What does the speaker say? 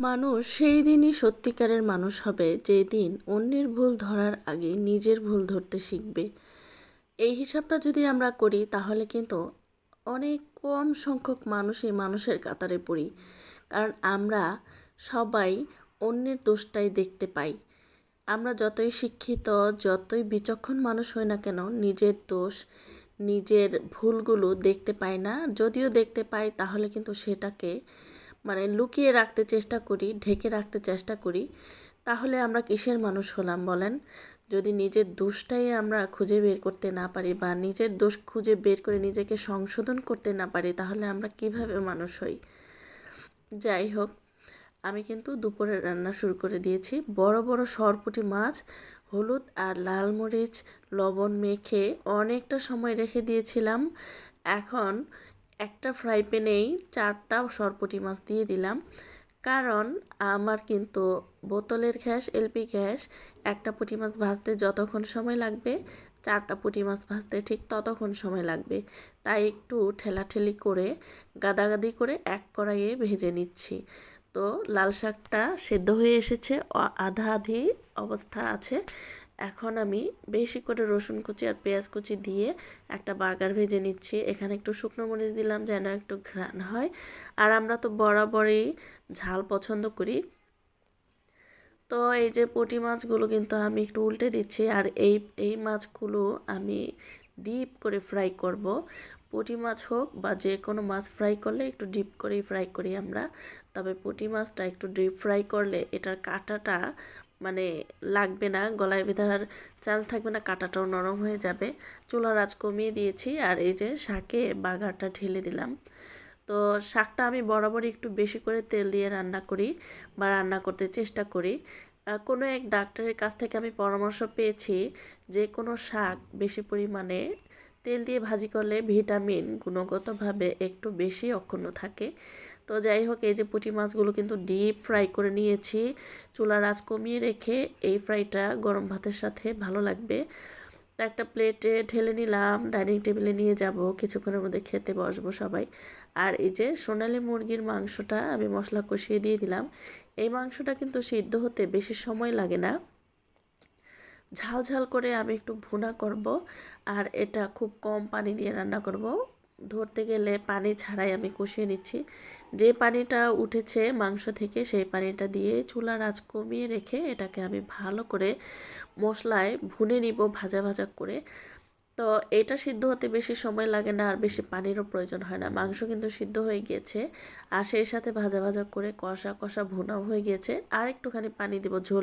মানুষ সেই দিনই সত্যিকারের মানুষ হবে যেই দিন অন্যের ভুল ধরার আগে নিজের ভুল ধরতে শিখবে। এই হিসাবটা যদি আমরা করি, তাহলে কিন্তু অনেক কম সংখ্যক মানুষই মানুষের কাতারে পড়ি। কারণ আমরা সবাই অন্যের দোষটাই দেখতে পাই। আমরা যতই শিক্ষিত, যতই বিচক্ষণ মানুষ হই না কেন, নিজের দোষ, নিজের ভুলগুলো দেখতে পাই না। যদিও দেখতে পাই, তাহলে কিন্তু সেটাকে মানে লুকিয়ে রাখতে চেষ্টা করি, ঢেকে রাখতে চেষ্টা করি, তাহলে আমরা কিসের মানুষ হলাম বলেন? যদি নিজের দোষটাই আমরা খুঁজে বের করতে না পারি বা নিজের দোষ খুঁজে বের করে নিজেকে সংশোধন করতে না পারি, তাহলে আমরা কীভাবে মানুষ হই? যাই হোক, আমি কিন্তু দুপুরে রান্না শুরু করে দিয়েছি। বড় বড় সরপুটি মাছ, হলুদ আর লাল মরিচ, লবণ মেখে অনেকটা সময় রেখে দিয়েছিলাম। এখন একটা ফ্রাই প্যানেই চারটা সরপুটি মাছ দিয়ে দিলাম। কারণ আমার কিন্তু বোতলের গ্যাস এলপি গ্যাস, একটা পুঁটি মাছ ভাজতে যতক্ষণ সময় লাগবে, চারটা পুঁটি মাছ ভাজতে ঠিক ততক্ষণ সময় লাগবে। তাই একটু ঠেলাঠেলি করে, গাদাগাদি করে এক কড়াইয়ে ভেজে নিচ্ছি। তো লাল শাকটা সেদ্ধ হয়ে এসেছে আধা আধি অবস্থা আছে। এখন আমি বেশি করে রসুন কুচি আর পেঁয়াজ কুচি দিয়ে একটা বার্গার ভেজে নিচ্ছি। এখানে একটু শুকনো মরিচ দিলাম যেন একটু ঘ্রাণ হয়। আর আমরা তো বরাবরই ঝাল পছন্দ করি। তো এই যে পুঁটি মাছগুলো কিন্তু আমি একটু উল্টে দিচ্ছি আর এই এই মাছগুলো আমি ডিপ করে ফ্রাই করব। পুঁটি মাছ হোক বা যে কোনো মাছ ফ্রাই করলে একটু ডিপ করেই ফ্রাই করি আমরা। তবে পুঁটি মাছটা একটু ডিপ ফ্রাই করলে এটার কাঁটাটা মানে লাগবে না, গলায় বেঁধার চান্স থাকবে না, কাঁটাটাও নরম হয়ে যাবে। চুলার আঁচ কমিয়ে দিয়েছি আর এই যে শাকে বাগারটা ঢেলে দিলাম। তো শাকটা আমি বরাবরই একটু বেশি করে তেল দিয়ে রান্না করি বা রান্না করতে চেষ্টা করি। কোনো এক ডাক্তারের কাছ থেকে আমি পরামর্শ পেয়েছি যে কোনো শাক বেশি পরিমাণে তেল দিয়ে ভাজি করলে ভিটামিন গুণগতভাবে একটু বেশি অক্ষুণ্ণ থাকে। তো যাই হোক এই যে পুঁটি মাছগুলো কিন্তু ডিপ ফ্রাই করে নিয়েছি। চুলার আঁচ কমিয়ে রেখে এই ফ্রাইটা গরম ভাতের সাথে ভালো লাগবে। তো একটা প্লেটে ঢেলে নিলাম ডাইনিং টেবিলে নিয়ে যাব, কিছুক্ষণের মধ্যে খেতে বসবো সবাই। আর এই যে সোনালি মুরগির মাংসটা আমি মশলা কষিয়ে দিয়ে দিলাম। এই মাংসটা কিন্তু সিদ্ধ হতে বেশি সময় লাগে না। ঝাল ঝাল করে আমি একটু ভুনা করব, আর এটা খুব কম পানি দিয়ে রান্না করব। ধরতে গেলে পানি ছাড়াই আমি কষিয়ে নিচ্ছি। যে পানিটা উঠেছে মাংস থেকে সেই পানিটা দিয়ে চুলার আঁচ কমিয়ে রেখে এটাকে আমি ভালো করে মশলায় ভুনে নিব ভাজা ভাজা করে। তো এটা সিদ্ধ হতে বেশি সময় লাগে না আর বেশি পানিরও প্রয়োজন হয় না। মাংস কিন্তু সিদ্ধ হয়ে গিয়েছে আর সেই সাথে ভাজা ভাজা করে কষা কষা ভুনাও হয়ে গিয়েছে। আর একটুখানি পানি দেবো ঝোল